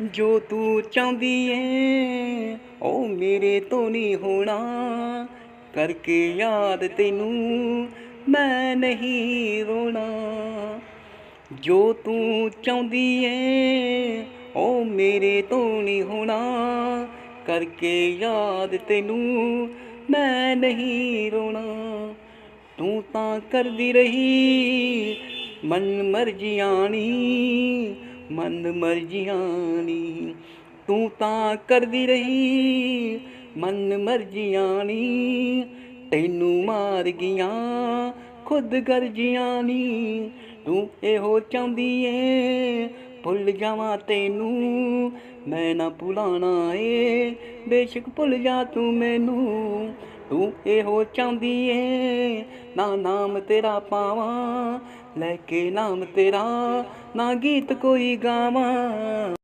ਜੋ ਤੂੰ ਚਾਹੁੰਦੀ ਏ, ਉਹ ਮੇਰੇ ਤੋਂ ਨਹੀਂ ਹੋਣਾ। ਕਰਕੇ ਯਾਦ ਤੈਨੂੰ ਮੈਂ ਨਹੀਂ ਰੋਣਾ। ਜੋ ਤੂੰ ਚਾਹੁੰਦੀ ਏ, ਉਹ ਮੇਰੇ ਤੋਂ ਨਹੀਂ ਹੋਣਾ। ਕਰਕੇ ਯਾਦ ਤੈਨੂੰ ਮੈਂ ਨਹੀਂ ਰੋਣਾ। ਤੂੰ ਤਾਂ ਕਰਦੀ ਰਹੀ, ਮਨ ਮਰਜ਼ੀ ਨੀ ਮਨ ਮਰਜ਼ੀਆਂ ਨੀ। ਤੂੰ ਤਾਂ ਕਰਦੀ ਰਹੀ ਮਨ ਮਰਜ਼ੀਆਂ ਨੀ। ਤੈਨੂੰ ਮਾਰ ਗਈਆਂ ਖੁਦ ਗਰਜੀਆਂ ਨੀ। ਤੂੰ ਇਹੋ ਚਾਹੁੰਦੀ ਏ, ਭੁੱਲ ਜਾਵਾਂ ਤੈਨੂੰ। ਮੈਂ ਨਾ ਭੁਲਾਣਾ ਏ, ਬੇਸ਼ੱਕ ਭੁੱਲ ਜਾ ਤੂੰ ਮੈਨੂੰ। ਤੂੰ ਇਹੋ ਚਾਹੁੰਦੀ ਏ, ਨਾ ਨਾਮ ਤੇਰਾ ਪਾਵਾਂ ਲੈ ਕੇ ਨਾਮ ਤੇਰਾ ਨਾ ਗੀਤ ਕੋਈ ਗਾਵਾਂ।